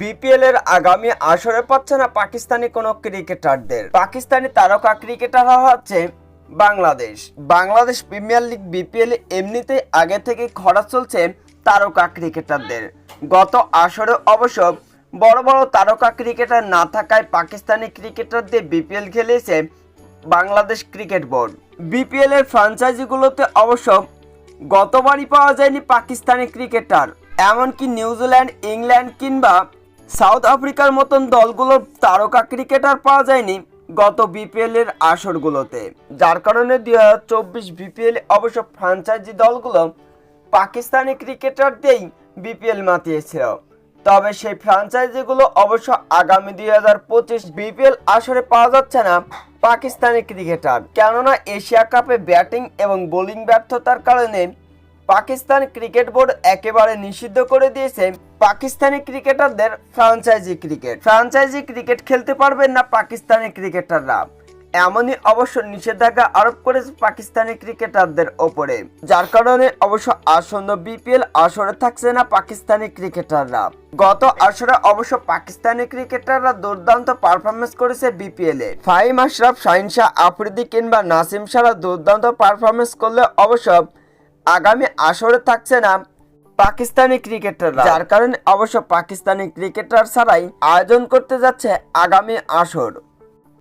BPL এর আগামী আসরে পাচ্ছে না পাকিস্তানি কোনো ক্রিকেটারদের। পাকিস্তানি তারকা ক্রিকেটাররা হচ্ছে Bangladesh. Bangladesh premier league BPL এমনিতেই আগে থেকে খরা চলছে তারকা ক্রিকেটারদের। গত আসরে অবশ্য বড় বড় তারকা ক্রিকেটার না থাকায় পাকিস্তানি ক্রিকেটারদের বিপিএল খেলেছে বাংলাদেশ ক্রিকেট বোর্ড। বিপিএল এর ফ্রাঞ্চাইজিগুলোতে অবশ্য গতবারই পাওয়া যায়নি পাকিস্তানি ক্রিকেটার। এমনকি নিউজিল্যান্ড, ইংল্যান্ড কিংবা সাউথ আফ্রিকার মতন দলগুলোর তারকা ক্রিকেটার পাওয়া যায়নি গত বিপিএল এর আসরগুলোতে। যার কারণে দুই হাজার চব্বিশ বিপিএল অবশ্য ফ্রাঞ্চাইজি দলগুলো পাকিস্তানি ক্রিকেটার দিয়েই বিপিএল মাতিয়েছিল। তবে সেই ফ্রাঞ্চাইজিগুলো অবশ্য আগামী দুই হাজার পঁচিশ বিপিএল আসরে পাওয়া যাচ্ছে না পাকিস্তানি ক্রিকেটার। কেননা এশিয়া কাপে ব্যাটিং এবং বোলিং ব্যর্থতার কারণে পাকিস্তান ক্রিকেট বোর্ড একেবারে নিষিদ্ধ করে দিয়েছে পাকিস্তানি ক্রিকেটারদের ফ্রাঞ্চাইজি ক্রিকেট। ফ্রাঞ্চাইজি ক্রিকেট খেলতে পারবেন না পাকিস্তানি ক্রিকেটাররা। এমনই অবশ্য নিষেধাজ্ঞা আরোপ করেছে পাকিস্তানি ক্রিকেটারদের ওপরে। যার কারণে অবশ্য আসন্ন বিপিএল আসরে থাকছে না পাকিস্তানি ক্রিকেটাররা। গত আসরে অবশ্য পাকিস্তানি ক্রিকেটাররা দুর্দান্ত পারফরমেন্স করেছে বিপিএল এ। ফাহিম আশরাফ, শাহিন শাহ আফ্রিদি কিংবা নাসিম সারা দুর্দান্ত পারফরমেন্স করলে অবশ্য আগামী আসরে থাকছে না পাকিস্তানি ক্রিকেটাররা। যার কারণে অবশ্য পাকিস্তানি ক্রিকেটার ছাড়াই আয়োজন করতে যাচ্ছে আগামী আসর।